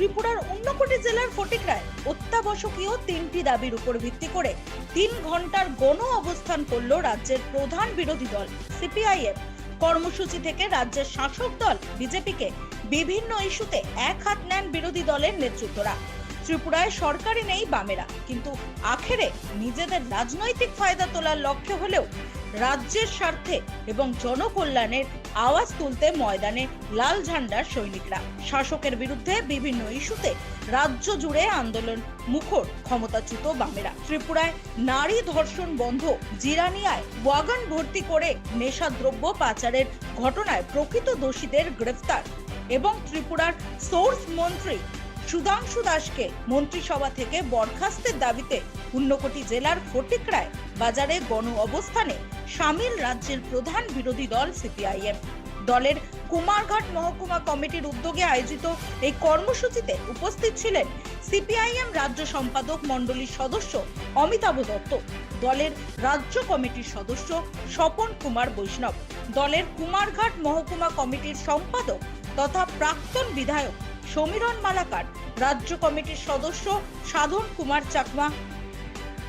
ত্রিপুরার অন্যকোটি জেলার ফটিকরায় অত্যাবশ্যকীয় তিনটি দাবির উপর ভিত্তি করে তিন ঘণ্টার গণ অবস্থান করল রাজ্যের প্রধান বিরোধী দল, সিপিআইএম। কর্মসূচি থেকে রাজ্যের শাসক দল, বিজেপিকে বিভিন্ন ইস্যুতে এক হাত নেন বিরোধী দলের নেতৃত্বরা। ত্রিপুরায় সরকারি নেই বামেরা, কিন্তু আখেরে নিজেদের রাজনৈতিক ফায়দা তোলার লক্ষ্য হলেও রাজ্যের স্বার্থে এবং জনকল্যাণের আওয়াজ তুলতে ময়দানে লাল ঝান্ডার সৈনিকরা। শাসকের বিরুদ্ধে বিভিন্ন ইস্যুতে রাজ্য জুড়ে আন্দোলন মুখর ক্ষমতাচ্যুত বামেরা। ত্রিপুরায় নারী ধর্ষণ বন্ধ, জিরানিয়ায় ওয়াগন ভর্তি করে নেশাদ্রব্য পাচারের ঘটনায় প্রকৃত দোষীদের গ্রেফতার এবং ত্রিপুরার সোর্স মন্ত্রী সুধাংশু দাসকে মন্ত্রিসভা থেকে বরখাস্তের দাবিতে ঊনকোটি জেলার ফটিকরায় বাজারে গণ অবস্থানে সামিল রাজ্যের প্রধান বিরোধী দল সিপিআইএম। দলের কুমারঘাট মহকুমা কমিটির উদ্যোগে আয়োজিত এই কর্মসূচিতে উপস্থিত ছিলেন সিপিআইএম রাজ্য সম্পাদক মণ্ডলীর সদস্য অমিতাভ দত্ত, দলের রাজ্য কমিটির সদস্য স্বপন কুমার বৈষ্ণব, দলের কুমারঘাট মহকুমা কমিটির সম্পাদক তথা প্রাক্তন বিধায়ক সমীরণ মালাকার রাজ্য কমিটির সদস্য সাধন কুমার চাকমা।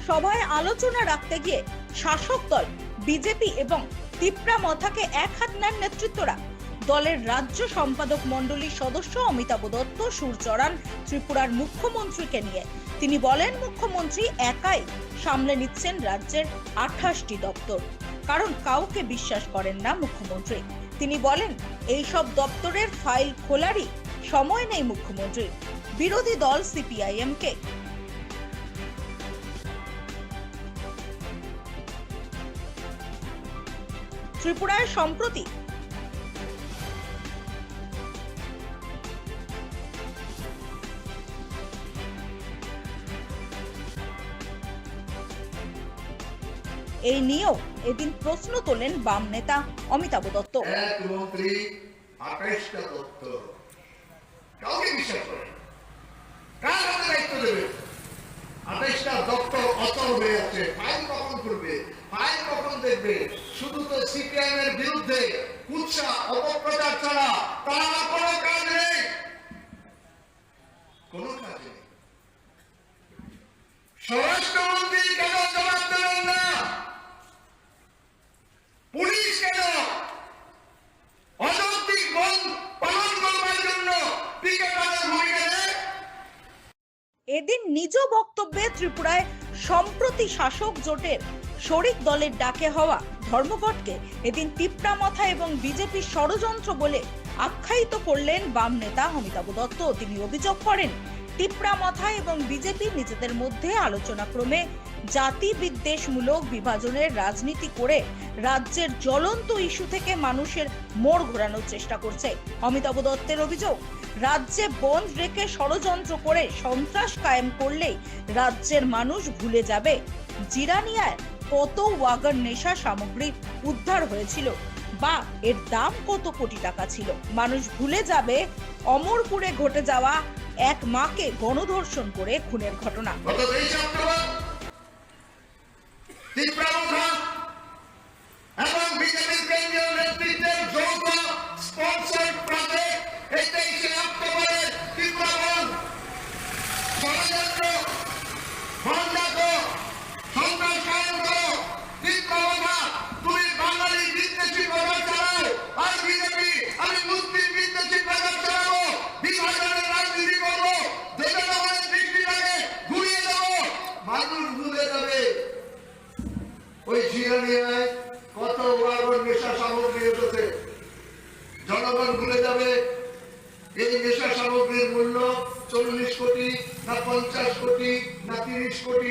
সভায় আলোচনা রাখতে গিয়ে শাসক দল, বিজেপি এবং তিপ্রা মথাকে এক হাত নেন নেতৃত্বরা। দলের রাজ্য সম্পাদক মণ্ডলীর সদস্য অমিতাভ দত্ত সুর চড়ান ত্রিপুরার মুখ্যমন্ত্রীকে নিয়ে। তিনি বলেন, মুখ্যমন্ত্রী একাই সামলে নিচ্ছেন রাজ্যের আঠাশটি দপ্তর। কারণ কাউকে বিশ্বাস করেন না মুখ্যমন্ত্রী। তিনি বলেন, এই সব দপ্তরের ফাইল খোলারই সময় নেই মুখ্যমন্ত্রী। বিরোধী দল সিপিআইএম কে ত্রিপুরায় সম্প্রতি এই নিয়েও এদিন প্রশ্ন তোলেন বাম নেতা অমিতাভ দত্ত। এক মন্ত্রী দপ্তর কাউকে বিশ্বাস করে না। কার হাতে দায়িত্ব দেবে আঠাইশটা দপ্তর অচল হয়ে আছে ফাইল কখন করবে ফাইল কখন দেখবে শুধু তো সিপিআইএম এর বিরুদ্ধে কুৎসা অপপ্রচার ছাড়া তার আর কোনো কাজ নেই কোনো কাজ নেই স্বরাষ্ট্রমন্ত্রী কেন জবাব দেবেন না পুলিশ কেন অযৌক্তিক বন পালন করবার জন্য পিকেটারের ভূমিকা নেয় এদিন নিজ বক্তব্যে ত্রিপুরায় সম্প্রতি শাসক জোটের শরিক দলের ডাকে হওয়া ধর্মঘটকে এদিন তিপ্রামথা এবং বিজেপির ষড়যন্ত্র বলে আখ্যায়িত করলেন বাম নেতা অমিতাভ দত্ত। তিনি অভিযোগ করেন তিপ্রামথা এবং বিজেপি নিজেদের মধ্যে আলোচনা ক্রমে জাতি বিদ্বেষমূলক বিভাজনের রাজনীতি করে রাজ্যের জ্বলন্ত ইস্যু থেকে মানুষের মোড় ঘোরানোর চেষ্টা করছে। অমিতাভ দত্তের অভিযোগ রাজ্যে বন্ধ রেখে ষড়যন্ত্র করে সন্ত্রাস কায়েম করলেই রাজ্যের মানুষ ভুলে যাবে। জিরানিয়ায় কত ওয়াগন নেশা সামগ্রী উদ্ধার হয়েছিল বা এর দাম কত কোটি টাকা ছিল? মানুষ ভুলে যাবে অমরপুরে ঘটে যাওয়া এক মাকে গণধর্ষণ করে খুনের ঘটনা। এবং বিজেপির কেন্দ্রীয় নেতৃত্বের যৌথ স্পন্সর প্রজেক্ট এই তেইশে অক্টোবরের তীব্রবন ষড়যন্ত্র বন্ধাক সন্ত্রাস কায়ন করো তীব্রমুখা তুমি বাঙালি বিদ্বেষী প্রচার চালাও আর বিজেপি আমি মুসলিম বিদ্বেষী প্রচার চালাবো বিভাজনের রাজনীতি করব যেটা আমাদের দৃষ্টি লাগে ঘুরিয়ে দেবো মানুষ ভুলে যাবে ওই জিরানিয়ায় কত ওয়াগন নেশা সামগ্রী এসেছে জনগণ ভুলে যাবে এই নেশা সামগ্রীর মূল্য চল্লিশ কোটি না পঞ্চাশ কোটি না তিরিশ কোটি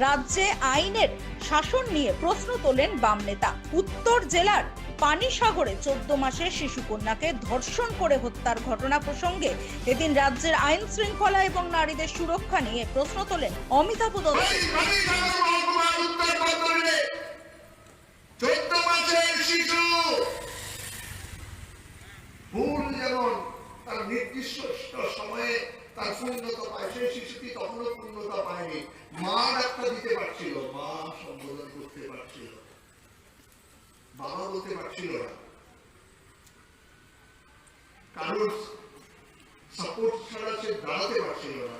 রাজ্যে আইনের শাসন নিয়ে প্রশ্ন তোলেন বাম নেতা। উত্তর জেলার পানিসাগরে চোদ্দ মাসের শিশুকন্যাকে ধর্ষণ করে হত্যার ঘটনা প্রসঙ্গে এদিন রাজ্যের আইন শৃঙ্খলা এবং নারীদের সুরক্ষা নিয়ে প্রশ্ন তোলেন অমিতাভ দত্ত। নির্দিষ্ট সময়ে তার পূর্ণতা পায় সেই শিশুটি তখনও পূর্ণতা পায়নি। মা ডাক্তার দিতে পারছিল, মা সম্বোধন করতে পারছিল। বাবা বলতে পারছিল না। কারোর সাপোর্ট ছাড়া সে দাঁড়াতে পারছিল না,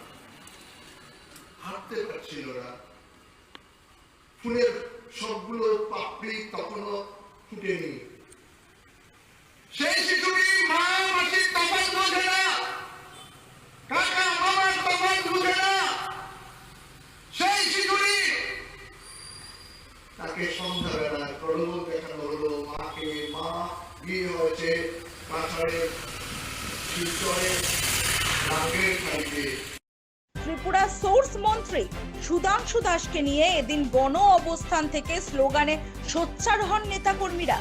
হাঁটতে পারছিল না। ফুলের সবগুলো পাপড়ি তখনও ফুটেনি। সেই শিশুটি মা মাসির বোঝে ত্রিপুরা সোর্স মন্ত্রী সুধাংশু দাসকে নিয়ে এদিন গণ অবস্থান থেকে স্লোগানে সোচ্চার হন নেতাকর্মীরা।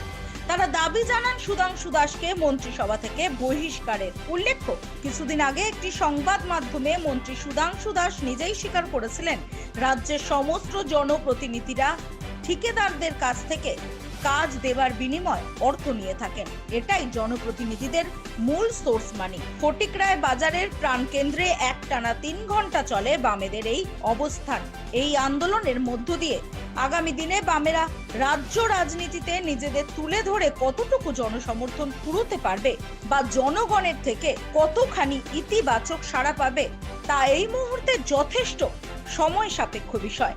তারা দাবি জানান সুধাংশু দাসকে মন্ত্রিসভা থেকে বহিষ্কারের। উল্লেখ্য, কিছুদিন আগে একটি সংবাদ মাধ্যমে মন্ত্রী সুধাংশু দাস নিজেই স্বীকার করেছিলেন, রাজ্যের সমস্ত জনপ্রতিনিধিরা ঠিকাদারদের কাছ থেকে কাজ দেবার বিনিময় অর্থ নিয়ে থাকেন। এটাই জনপ্রতিনিধিদের মূল সোর্স মানি। ফটিকরায় বাজারের প্রাণকেন্দ্রে এক টানা তিন ঘণ্টা চলে বামেদের এই অবস্থান। এই আন্দোলনের মধ্য দিয়ে আগামী দিনে বামেরা রাজ্য রাজনীতিতে নিজেদের তুলে ধরে কতটুকু জনসমর্থন কুড়োতে পারবে বা জনগণের থেকে কতখানি ইতিবাচক সাড়া পাবে, তা এই মুহূর্তে যথেষ্ট সময় সাপেক্ষ বিষয়।